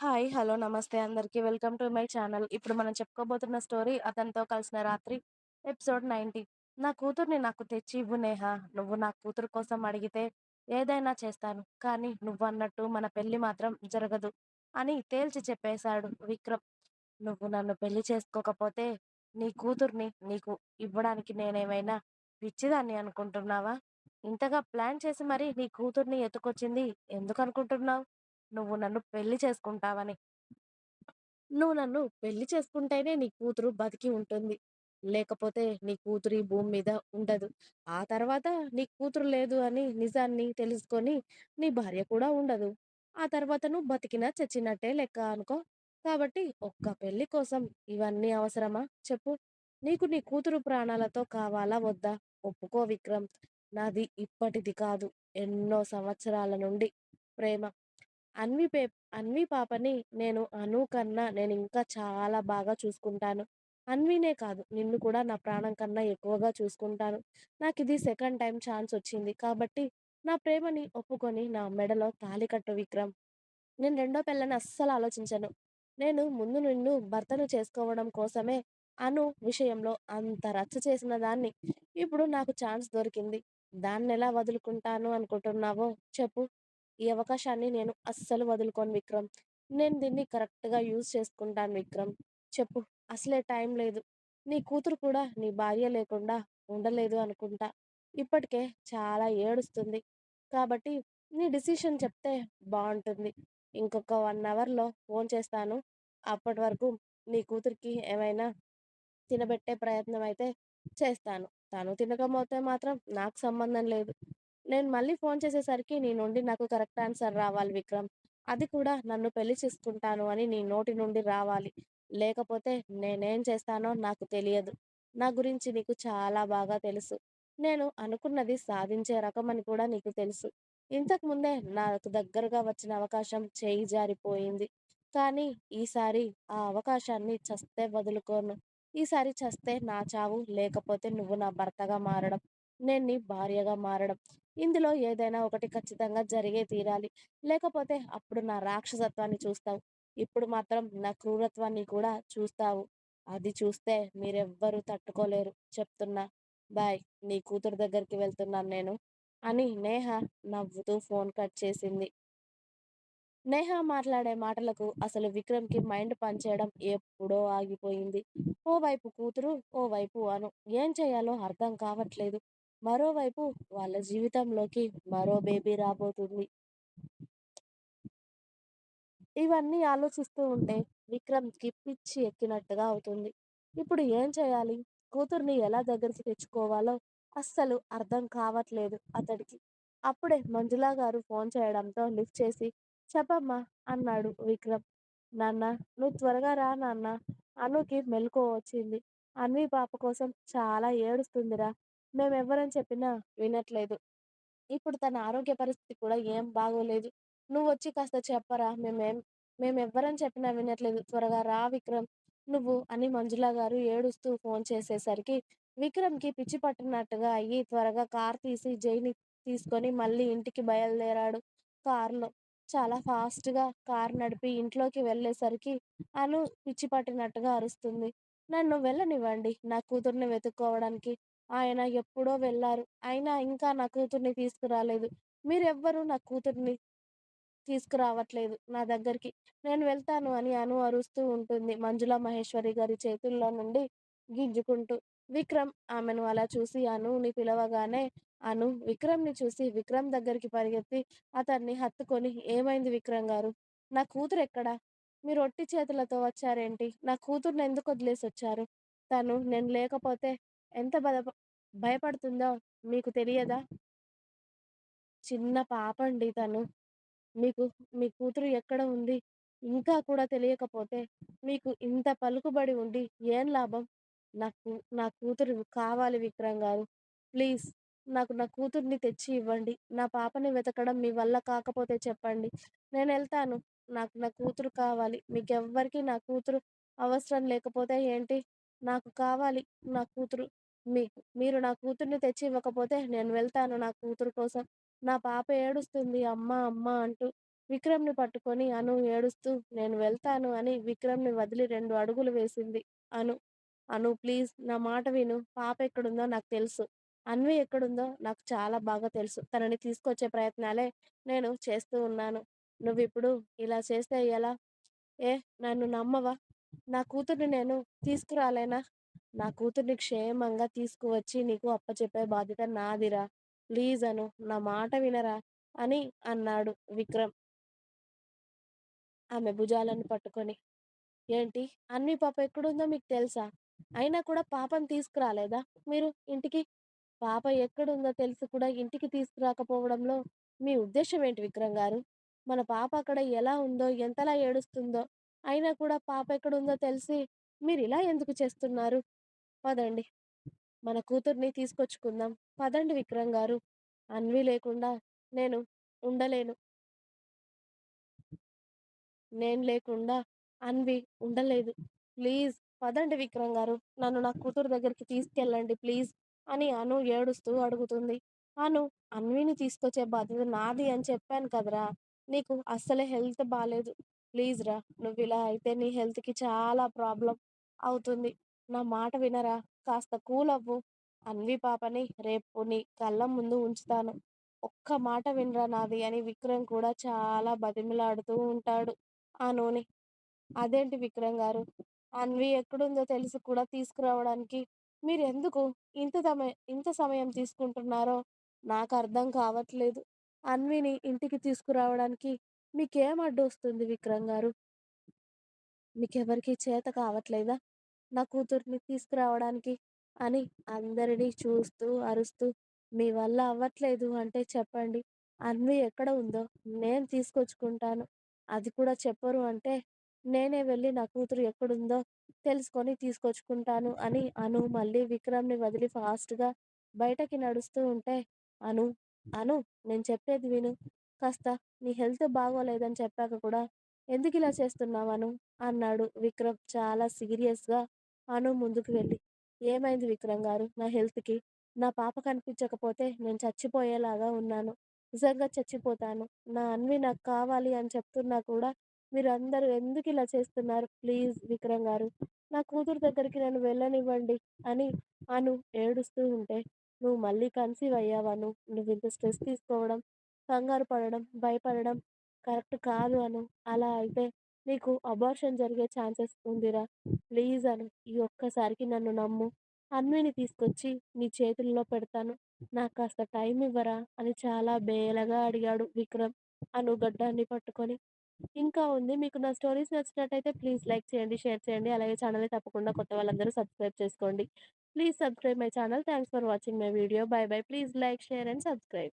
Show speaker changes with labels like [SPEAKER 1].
[SPEAKER 1] Hi. Hello. నమస్తే అందరికీ welcome to my channel. ఇప్పుడు మనం చెప్పుకోబోతున్న స్టోరీ 'అతనితో కలిసిన రాత్రి' ఎపిసోడ్ 90. నా కూతుర్ని నాకు తెచ్చి ఇవ్వు నేహ. నువ్వు నా కూతురు కోసం అడిగితే ఏదైనా చేస్తాను. కానీ నువ్వన్నట్టు మన పెళ్ళి మాత్రం జరగదు అని తేల్చి చెప్పేశాడు విక్రమ్. నువ్వు నన్ను పెళ్ళి చేసుకోకపోతే నీ కూతుర్ని నీకు ఇవ్వడానికి నేనేమైనా పిచ్చిదాన్ని అనుకుంటున్నావా? ఇంతగా ప్లాన్ చేసి మరీ నీ కూతుర్ని ఎత్తుకొచ్చింది ఎందుకనుకుంటున్నావ్? నువ్వు నన్ను పెళ్ళి చేసుకుంటావని. నువ్వు నన్ను పెళ్ళి చేసుకుంటేనే నీ కూతురు బతికి ఉంటుంది. లేకపోతే నీ కూతురు ఈ భూమి మీద ఉండదు. ఆ తర్వాత నీ కూతురు లేదు అని నిజాన్ని తెలుసుకొని నీ భార్య కూడా ఉండదు. ఆ తర్వాత నువ్వు బతికినా చచ్చినట్టే లెక్క అనుకో. కాబట్టి ఒక్క పెళ్ళి కోసం ఇవన్నీ అవసరమా చెప్పు? నీకు నీ కూతురు ప్రాణాలతో కావాలా వద్దా? ఒప్పుకో విక్రమ్. నాది ఇప్పటిది కాదు. ఎన్నో సంవత్సరాల నుండి ప్రేమ. అన్వి పే అన్వి పాపని నేను అను కన్నా నేను ఇంకా చాలా బాగా చూసుకుంటాను. అన్వినే కాదు నిన్ను కూడా నా ప్రాణం కన్నా ఎక్కువగా చూసుకుంటాను. నాకు ఇది సెకండ్ టైం ఛాన్స్ వచ్చింది కాబట్టి నా ప్రేమని ఒప్పుకొని నా మెడలో తాలి కట్టు విక్రమ్. నేను రెండో పిల్లని అస్సలు ఆలోచించను. నేను ముందు నిన్ను భర్తను చేసుకోవడం కోసమే అను విషయంలో అంత రచ్చ చేసిన దాన్ని. ఇప్పుడు నాకు ఛాన్స్ దొరికింది. దాన్ని ఎలా వదులుకుంటాను అనుకుంటున్నావో చెప్పు? ఈ అవకాశాన్ని నేను అస్సలు వదులుకోను విక్రమ్. నేను దీన్ని కరెక్ట్‌గా యూజ్ చేసుకుంటాను విక్రమ్. చెప్పు? అసలే టైం లేదు. నీ కూతురు కూడా నీ భార్య లేకుండా ఉండలేదు అనుకుంటా. ఇప్పటికే చాలా ఏడుస్తుంది. కాబట్టి నీ డిసిషన్ చెప్తే బాగుంటుంది ఇంకొక వన్ అవర్‌లో ఫోన్ చేస్తాను. అప్పటి వరకు నీ కూతురికి ఏమైనా తినబెట్టే ప్రయత్నం అయితే చేస్తాను. తను తినకపోతే మాత్రం నాకు సంబంధం లేదు. నేను మళ్ళీ ఫోన్ చేసేసరికి నీ నుండి నాకు కరెక్ట్ ఆన్సర్ రావాలి విక్రమ్. అది కూడా నన్ను పెళ్ళి చేసుకుంటాను అని నీ నోటి నుండి రావాలి. లేకపోతే నేనేం చేస్తానో నాకు తెలియదు. నా గురించి నీకు చాలా బాగా తెలుసు. నేను అనుకున్నది సాధించే రకం అని కూడా నీకు తెలుసు. ఇంతకు ముందే నాకు దగ్గరగా వచ్చిన అవకాశం చేయి జారిపోయింది. కానీ ఈసారి ఆ అవకాశాన్ని చస్తే వదులుకోను. ఈసారి చస్తే నా చావు, లేకపోతే నువ్వు నా భర్తగా మారడం, నేను నీ భార్యగా మారడం. ఇందులో ఏదైనా ఒకటి ఖచ్చితంగా జరిగే తీరాలి. లేకపోతే అప్పుడు నా రాక్షసత్వాన్ని చూస్తావు. ఇప్పుడు మాత్రం నా క్రూరత్వాన్ని కూడా చూస్తావు. అది చూస్తే మీరెవ్వరూ తట్టుకోలేరు చెప్తున్నా. బాయ్. నీ కూతురు దగ్గరికి వెళ్తున్నాను నేను అని నేహ నవ్వుతూ ఫోన్ కట్ చేసింది. నేహ మాట్లాడే మాటలకు అసలు విక్రమ్‌కి మైండ్ పనిచేయడం ఎప్పుడో ఆగిపోయింది. ఓవైపు కూతురు, ఓవైపు అను. ఏం చేయాలో అర్థం కావట్లేదు. మరోవైపు వాళ్ళ జీవితంలోకి మరో బేబీ రాబోతుంది. ఇవన్నీ ఆలోచిస్తూ ఉంటే విక్రమ్‌కి పిచ్చి ఎక్కినట్టుగా అవుతుంది. ఇప్పుడు ఏం చేయాలి? కూతుర్ని ఎలా దగ్గరికి తెచ్చుకోవాలో అస్సలు అర్థం కావట్లేదు అతడికి. అప్పుడే మంజులా గారు ఫోన్ చేయడంతో లిఫ్ట్ చేసి చెప్పమ్మా అన్నాడు విక్రమ్. నాన్నా నువ్వు త్వరగా రా నాన్నా అనుకి మెలకువ వచ్చింది. అన్వి పాప కోసం చాలా ఏడుస్తుందిరా. మేమెవ్వరం చెప్పినా వినట్లేదు. ఇప్పుడు తన ఆరోగ్య పరిస్థితి కూడా ఏం బాగోలేదు. నువ్వొచ్చి కాస్త చెప్పరా మేమేం మేమెవ్వరం చెప్పినా వినట్లేదు. త్వరగా రా విక్రమ్ నువ్వు అని మంజుల గారు ఏడుస్తూ ఫోన్ చేసేసరికి విక్రమ్‌కి పిచ్చి పట్టినట్టుగా అయ్యి త్వరగా కార్ తీసి జైని తీసుకొని మళ్ళీ ఇంటికి బయలుదేరాడు కారులో. చాలా ఫాస్ట్‌గా కార్ నడిపి ఇంట్లోకి వెళ్ళేసరికి అను పిచ్చి పట్టినట్టుగా అరుస్తుంది. నన్ను వెళ్ళనివ్వండి నా కూతుర్ని వెతుక్కోవడానికి. ఆయన ఎప్పుడో వెళ్ళారు. అయినా ఇంకా నా కూతుర్ని తీసుకురాలేదు. మీరెవ్వరూ నా కూతుర్ని తీసుకురావట్లేదు నా దగ్గరికి. నేను వెళ్తాను అని అను అరుస్తూ ఉంటుంది మంజుల మహేశ్వరి గారి చేతుల్లో నుండి గింజుకుంటూ. విక్రమ్ ఆమెను అలా చూసి అనుని పిలవగానే అను విక్రమ్‌ని చూసి విక్రమ్ దగ్గరికి పరిగెత్తి అతన్ని హత్తుకొని ఏమైంది విక్రమ్ గారు? నా కూతురెక్కడ? మీరు ఒట్టి చేతులతో వచ్చారేంటి? నా కూతుర్ని ఎందుకు వదిలేసొచ్చారు? తను నేను లేకపోతే ఎంత బదప భయపడుతుందో మీకు తెలియదా? చిన్న పాపండి తను. మీకు మీ కూతురు ఎక్కడ ఉంది? ఇంకా కూడా తెలియకపోతే మీకు ఇంత పలుకుబడి ఉండి ఏం లాభం? నాకు నా కూతురు కావాలి విక్రమ్ గారు. ప్లీజ్ నాకు నా కూతుర్ని తెచ్చి ఇవ్వండి. నా పాపని వెతకడం మీ వల్ల కాకపోతే చెప్పండి. నేనెళ్తాను. నాకు నా కూతురు కావాలి. మీకెవ్వరికీ నా కూతురు అవసరం లేకపోతే ఏంటి? నాకు కావాలి నా కూతురు. మీకు మీరు నా కూతుర్ని తెచ్చి ఇవ్వకపోతే నేను వెళ్తాను నా కూతురు కోసం. నా పాప ఏడుస్తుంది అమ్మా! అమ్మ అంటూ. విక్రమ్‌ని పట్టుకొని అను ఏడుస్తూ నేను వెళ్తాను అని విక్రమ్‌ని వదిలి రెండు అడుగులు వేసింది అను. అను ప్లీజ్ నా మాట విను. పాప ఎక్కడుందో నాకు తెలుసు. అన్వి ఎక్కడుందో నాకు చాలా బాగా తెలుసు. తనని తీసుకొచ్చే ప్రయత్నాలే నేను చేస్తూ ఉన్నాను. నువ్వు ఇప్పుడు ఇలా చేస్తే ఎలా? ఏ నన్ను నమ్మవా? నా కూతుర్ని నేను తీసుకురాలేనా? నా కూతుర్ని క్షేమంగా తీసుకువచ్చి నీకు అప్పచెప్పే బాధ్యత నాదిరా! ప్లీజ్ అను. నా మాట వినరా? అని అన్నాడు విక్రమ్. ఆమె భుజాలను పట్టుకొని. ఏంటి? అన్వి పాప ఎక్కడుందో మీకు తెలుసా? అయినా కూడా పాపను తీసుకురాలేదా మీరు ఇంటికి? పాప ఎక్కడుందో తెలిసి కూడా ఇంటికి తీసుకురాకపోవడంలో మీ ఉద్దేశ్యం ఏంటి విక్రమ్ గారు? మన పాప అక్కడ ఎలా ఉందో, ఎంతలా ఏడుస్తుందో, అయినా కూడా పాప ఎక్కడుందో తెలిసి మీరిలా ఎందుకు చేస్తున్నారు? పదండి. మన కూతుర్ని తీసుకొచ్చుకుందాం. పదండి విక్రమ్ గారు. అన్వి లేకుండా నేను ఉండలేను. నేను లేకుండా అన్వి ఉండలేదు. ప్లీజ్ పదండి విక్రమ్ గారు. నన్ను నా కూతురు దగ్గరికి తీసుకెళ్ళండి ప్లీజ్ అని అను ఏడుస్తూ అడుగుతుంది. అను అన్విని తీసుకొచ్చే బాధ్యత నాది అని చెప్పాను కదరా! నీకు అస్సలే హెల్త్ బాలేదు. ప్లీజ్ రా! నువ్వు ఇలా అయితే నీ హెల్త్‌కి చాలా ప్రాబ్లం అవుతుంది. నా మాట వినరా? కాస్త కూల్ అవ్వు. అన్వి పాపని రేపు నీ కళ్ళ ముందు ఉంచుతాను. ఒక్క మాట వినరా నాది అని విక్రమ్ కూడా చాలా బతిమిలాడుతూ ఉంటాడు ఆ నూనె అదేంటి విక్రమ్ గారు? అన్వి ఎక్కడుందో తెలిసి కూడా తీసుకురావడానికి మీరు ఎందుకు ఇంత సమయం ఇంత సమయం తీసుకుంటున్నారో నాకు అర్థం కావట్లేదు. అన్విని ఇంటికి తీసుకురావడానికి మీకేం అడ్డొస్తుంది విక్రమ్ గారు? మీకెవరికి చేత కావట్లేదా? నా కూతుర్ని తీసుకురావడానికి అని అందరినీ చూస్తూ, అరుస్తూ మీ వల్ల అవ్వట్లేదు అంటే చెప్పండి. అన్వి ఎక్కడ ఉందో నేను తీసుకొచ్చుకుంటాను. అది కూడా చెప్పరు అంటే నేనే వెళ్ళి నా కూతురు ఎక్కడుందో తెలుసుకొని తీసుకొచ్చుకుంటాను అని అను మళ్ళీ విక్రమ్‌ని వదిలి ఫాస్ట్‌గా బయటకి నడుస్తూ ఉంటే, అను, అను నేను చెప్పేది విను. కాస్త నీ హెల్త్ బాగోలేదని చెప్పాక కూడా ఎందుకు ఇలా చేస్తున్నావను అన్నాడు విక్రమ్ చాలా సీరియస్‌గా అను ముందుకు వెళ్ళి. ఏమైంది విక్రమ్ గారు నా హెల్త్‌కి? నా పాప కనిపించకపోతే నేను చచ్చిపోయేలాగా ఉన్నాను. నిజంగా చచ్చిపోతాను. నా అన్వి నాకు కావాలి అని చెప్తున్నా కూడా మీరందరూ ఇలా చేస్తున్నారు? ప్లీజ్ విక్రమ్ గారు. నా కూతురు దగ్గరికి నన్ను వెళ్ళనివ్వండి అని అను ఏడుస్తూ ఉంటే, నువ్వు మళ్ళీ కన్సీవ్ అయ్యావను నువ్వు ఇంత స్ట్రెస్ తీసుకోవడం, కంగారు పడడం, భయపడడం కరెక్ట్ కాదు అను. అలా అయితే నీకు అబార్షన్ జరిగే ఛాన్సెస్ ఉందిరా. ప్లీజ్ అను. ఈ ఒక్కసారికి నన్ను నమ్ము. అన్విని తీసుకొచ్చి నీ చేతుల్లో పెడతాను. నాకు కాస్త టైం ఇవ్వరా? అని చాలా బేలగా అడిగాడు విక్రమ్ అను గడ్డాన్ని పట్టుకొని. ఇంకా ఉంది. మీకు నా స్టోరీస్ నచ్చినట్టయితే ప్లీజ్ లైక్ చేయండి, షేర్ చేయండి. అలాగే ఛానల్‌ని తప్పకుండా కొత్త వాళ్ళందరూ సబ్స్క్రైబ్ చేసుకోండి. Please subscribe my channel. Thanks for watching my video. Bye bye. Please like, share and subscribe.